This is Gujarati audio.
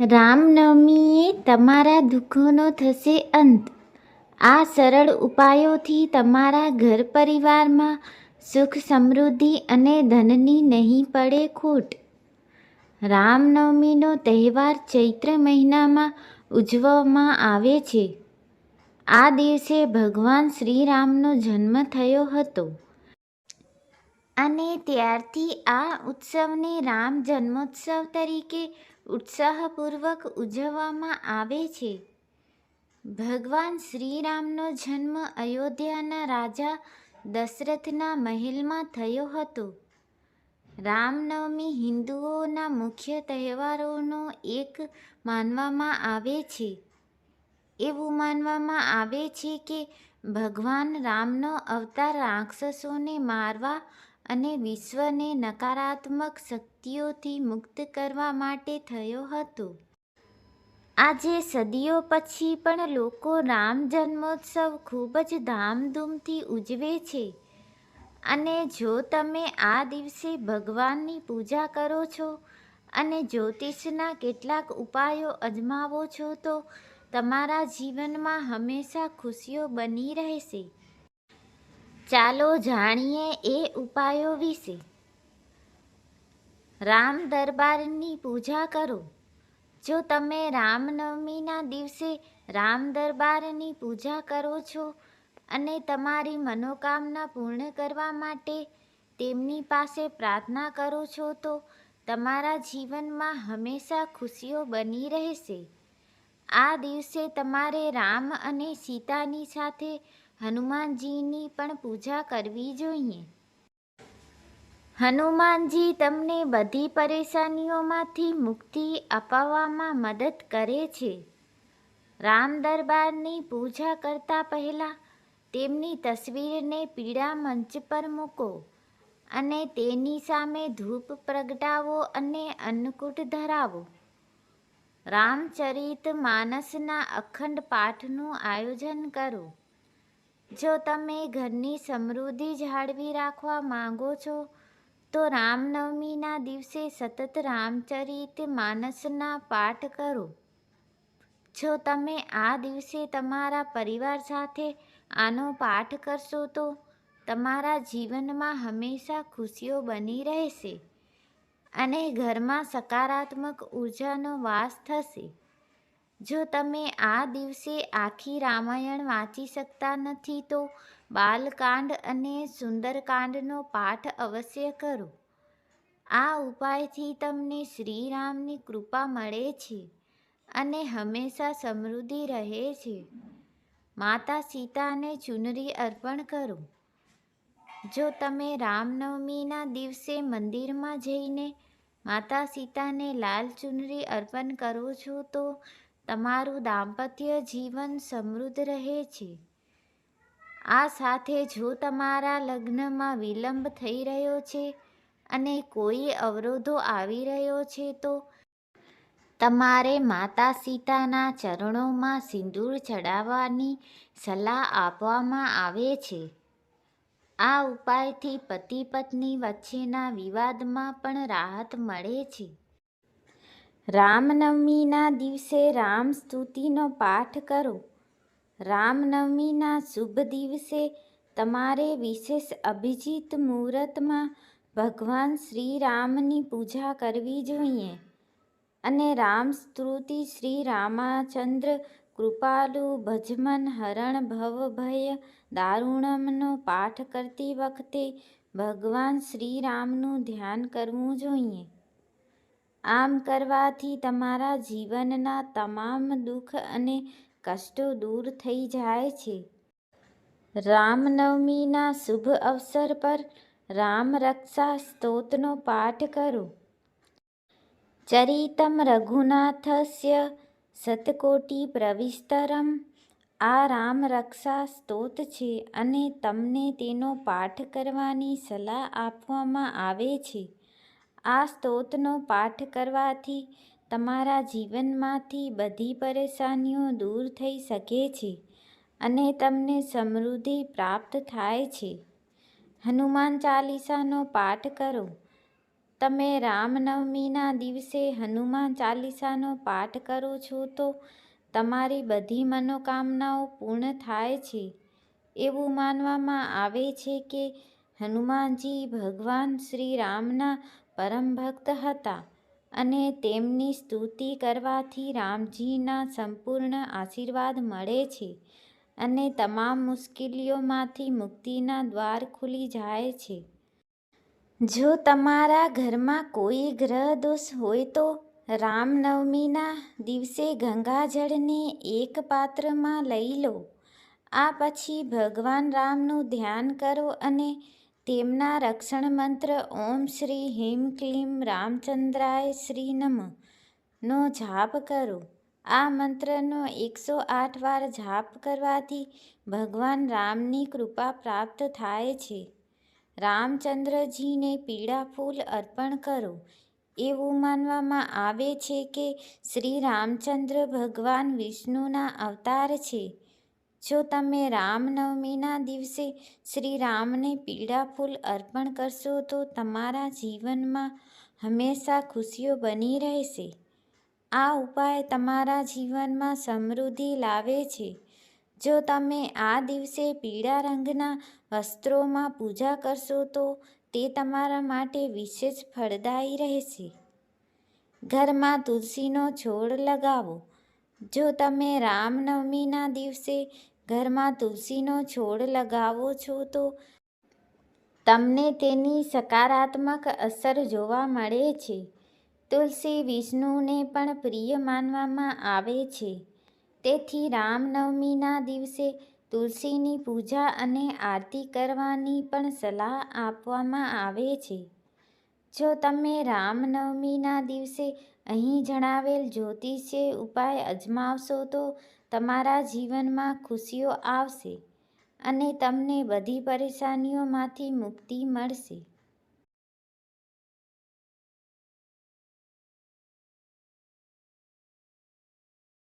રામનવમીએ તમારા દુઃખોનો થશે અંત. આ સરળ ઉપાયોથી તમારા ઘર પરિવારમાં સુખ સમૃદ્ધિ અને ધનની નહીં પડે ખોટ. રામનવમીનો તહેવાર ચૈત્ર મહિનામાં ઉજવવામાં આવે છે. આ દિવસે ભગવાન શ્રીરામનો જન્મ થયો હતો. અને ત્યારથી આ ઉત્સવને રામ જન્મોત્સવ તરીકે ઉત્સાહપૂર્વક ઉજવવામાં આવે છે. ભગવાન શ્રીરામનો જન્મ અયોધ્યાના રાજા દશરથના મહેલમાં થયો હતો. રામનવમી હિન્દુઓના મુખ્ય તહેવારોનો એક માનવામાં આવે છે. એવું માનવામાં આવે છે કે ભગવાન રામનો અવતાર રાક્ષસોને મારવા અને વિશ્વને નકારાત્મક શક્તિઓથી મુક્ત કરવા માટે થયો હતો. આજે સદીઓ પછી પણ લોકો રામ જન્મોત્સવ ખૂબ જ ધામધૂમથી ઉજવે છે. અને જો તમે આ દિવસે ભગવાનની પૂજા કરો છો અને જ્યોતિષના કેટલાક ઉપાયો અજમાવો છો તો તમારા જીવનમાં હંમેશા ખુશીઓ બની રહેશે. ચાલો જાણીએ એ ઉપાયો વિશે. રામ દરબારની પૂજા કરો. જો તમે રામનવમીના દિવસે રામ દરબારની પૂજા કરો છો અને તમારી મનોકામના પૂર્ણ કરવા માટે તેમની પાસે પ્રાર્થના કરો છો, તો તમારા જીવનમાં હંમેશા ખુશીઓ બની રહેશે. આ દિવસે તમારે રામ અને સીતાની સાથે હનુમાનજીની પણ પૂજા કરવી જોઈએ. હનુમાનજી તમને બધી પરેશાનીઓમાંથી મુક્તિ અપાવવામાં મદદ કરે છે. રામ દરબારની પૂજા કરતા પહેલાં તેમની તસવીરને પીળા મંચ પર મૂકો અને તેની સામે ધૂપ પ્રગટાવો અને અન્નકૂટ ધરાવો. રામચરિત માનસના અખંડ પાઠનું આયોજન કરો. જો તમે ઘરની સમૃદ્ધિ જાળવી રાખવા માંગો છો, તો રામનવમીના દિવસે સતત રામચરિત માનસના પાઠ કરો. જો તમે આ દિવસે તમારા પરિવાર સાથે આનો પાઠ કરશો, તો તમારા જીવનમાં હંમેશા ખુશીઓ બની રહેશે અને ઘરમાં સકારાત્મક ઉર્જાનો વાસ થશે. જો તમે આ દિવસે આખી રામાયણ વાંચી શકતા નથી, તો બાલકાંડ અને સુંદરકાંડનો પાઠ અવશ્ય કરો. આ ઉપાયથી તમને શ્રીરામની કૃપા મળે છે અને હંમેશા સમૃદ્ધિ રહે છે. માતા સીતાને ચુનરી અર્પણ કરો. જો તમે રામનવમીના દિવસે મંદિરમાં જઈને માતા સીતાને લાલ ચુનરી અર્પણ કરો છો, તો તમારું દાંપત્ય જીવન સમૃદ્ધ રહે છે. આ સાથે જો તમારા લગ્નમાં વિલંબ થઈ રહ્યો છે અને કોઈ અવરોધો આવી રહ્યો છે, તો તમારે માતા સીતાના ચરણોમાં સિંદૂર ચડાવવાની સલાહ આપવામાં આવે છે. આ ઉપાયથી પતિ પત્ની વચ્ચેના વિવાદમાં પણ રાહત મળે છે. રામનવમીના દિવસે રામ સ્તુતિનો પાઠ કરો. રામનવમીના શુભ દિવસે તમારે વિશેષ અભિજીત મુહૂર્તમાં ભગવાન શ્રીરામની પૂજા કરવી જોઈએ અને રામ સ્તુતિ શ્રી રામાચંદ્ર કૃપાલુ ભજમન હરણ ભવ ભય દારૂણમનો પાઠ કરતી વખતે ભગવાન શ્રીરામનું ધ્યાન કરવું જોઈએ. આમ કરવાથી તમારા જીવનના તમામ દુઃખ અને કષ્ટો દૂર થઈ જાય છે. રામનવમીના શુભ અવસર પર રામ રક્ષા સ્તોત્રનો પાઠ કરો. ચરિતમ રઘુનાથસ્ય સતકોટી પ્રવિસ્તરમ. આ રામ રક્ષા સ્તોત છે અને તમને તેનો પાઠ કરવાની સલાહ આપવામાં આવે છે. આ સ્તોત્રનો પાઠ કરવાથી તમારા જીવનમાંથી બધી પરેશાનીઓ દૂર થઈ શકે છે અને તમને સમૃદ્ધિ પ્રાપ્ત થાય છે. હનુમાન ચાલીસાનો પાઠ કરો. તમે રામનવમીના દિવસે હનુમાન ચાલીસાનો પાઠ કરો છો તો તમારી બધી મનોકામનાઓ પૂર્ણ થાય છે. એવું માનવામાં આવે છે કે હનુમાનજી ભગવાન શ્રી રામના પરમ ભક્ત હતા અને તેમની સ્તુતિ કરવાથી રામજીના સંપૂર્ણ આશીર્વાદ મળે છે અને તમામ મુશ્કેલીઓમાંથી મુક્તિના દ્વાર ખુલી જાય છે. જો તમારા ઘરમાં કોઈ ગ્રહ દોષ હોય તો રામનવમીના દિવસે ગંગાજળને એક પાત્રમાં લઈ લો. આ પછી ભગવાન રામનું ધ્યાન કરો અને તેમના રક્ષણ મંત્ર ઓમ શ્રી હિમ ક્લીમ રામચંદ્રાય શ્રી નમ નો જાપ કરો. આ મંત્રનો એકસો આઠ વાર જાપ કરવાથી ભગવાન રામની કૃપા પ્રાપ્ત થાય છે. રામચંદ્રજીને પીળા ફૂલ અર્પણ કરો. એવું માનવામાં આવે છે કે શ્રી રામચંદ્ર ભગવાન વિષ્ણુના અવતાર છે. જો તમે રામનવમીના દિવસે શ્રી રામને પીળા ફૂલ અર્પણ કરશો, તો તમારા જીવનમાં હંમેશા ખુશીઓ બની રહેશે. આ ઉપાય તમારા જીવનમાં સમૃદ્ધિ લાવે છે. જો તમે આ દિવસે પીળા રંગના વસ્ત્રોમાં પૂજા કરશો, તો તે તમારા માટે વિશેષ ફળદાયી રહેશે. ઘરમાં તુલસીનો છોડ લગાવો. જો તમે રામનવમીના દિવસે ઘરમાં તુલસીનો છોડ લગાવો છો તો તમને તેની સકારાત્મક અસર જોવા મળે છે. તુલસી વિષ્ણુને પણ પ્રિય માનવામાં આવે છે. તેથી રામનવમીના દિવસે તુલસીની પૂજા અને આરતી કરવાની પણ સલાહ આપવામાં આવે છે. જો તમે રામનવમીના દિવસે અહીં જણાવેલ જ્યોતિષીય ઉપાય અજમાવશો તો તમારા જીવનમાં ખુશીઓ આવશે અને તમને બધી પરેશાનીઓમાંથી મુક્તિ મળશે.